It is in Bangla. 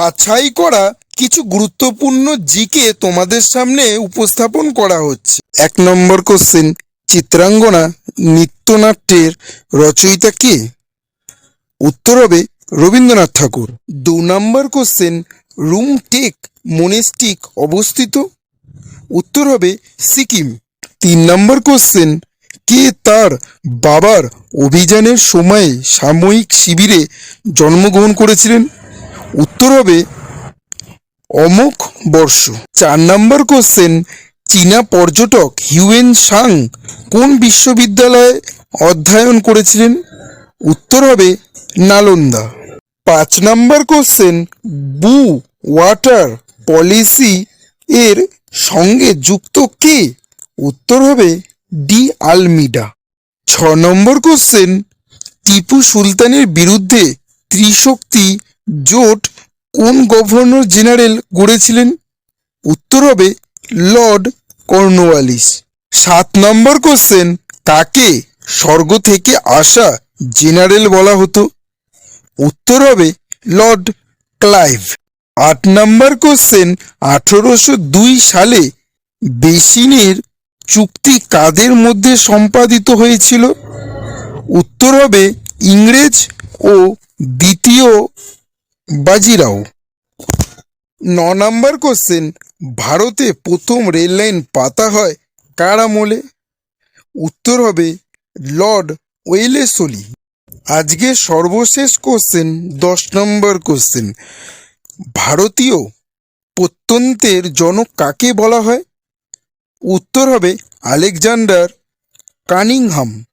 বাছাই করা কিছু গুরুত্বপূর্ণ জিকে তোমাদের সামনে উপস্থাপন করা হচ্ছে। এক নম্বর কোশ্চেন চিত্রাঙ্গনা নৃত্যনাট্যের রচয়িতা কে? উত্তর হবে রবীন্দ্রনাথ ঠাকুর। দু নম্বর কোশ্চেন রুম টেক মনেস্টিক অবস্থিত? উত্তর হবে সিকিম। তিন নম্বর কোশ্চেন কে তার বাবার অভিযানের সময়ে সাময়িক শিবিরে জন্মগ্রহণ করেছিলেন? উত্তর হবে অমুক বর্ষ। চার নম্বর কোশ্চেন চীনা পর্যটক হিউয়েন সাং কোন বিশ্ববিদ্যালয়ে অধ্যয়ন করেছিলেন? উত্তর হবে নালন্দা। পাঁচ নম্বর কোশ্চেন বু ওয়াটার পলিসি এর সঙ্গে যুক্ত কে? উত্তর হবে ডি আলমিডা। ছ নম্বর কোশ্চেন টিপু সুলতানের বিরুদ্ধে ত্রিশক্তি জোট কোন গভর্নর জেনারেল গড়েছিলেন? উত্তর হবে লর্ড কর্নওয়ালিস সাত নম্বর কোশ্চেন কাকে স্বর্গ থেকে আসা জেনারেল বলা হতো। উত্তর হবে লর্ড ক্লাইভ। আট নম্বর কোশ্চেন আঠেরোশো দুই সালে বেসিনের চুক্তি কাদের মধ্যে সম্পাদিত হয়েছিল? উত্তর হবে ইংরেজ ও দ্বিতীয় বাজিরাও ন নম্বর কোশ্চেন ভারতে প্রথম রেল লাইন পাতা হয় কার আমলে? উত্তর হবে লর্ড ওয়েলেসলি। আজকে সর্বশেষ কোশ্চেন দশ নম্বর কোশ্চেন ভারতীয় প্রত্যন্তের জনক কাকে বলা হয়? উত্তর হবে আলেকজান্ডার কানিংহাম।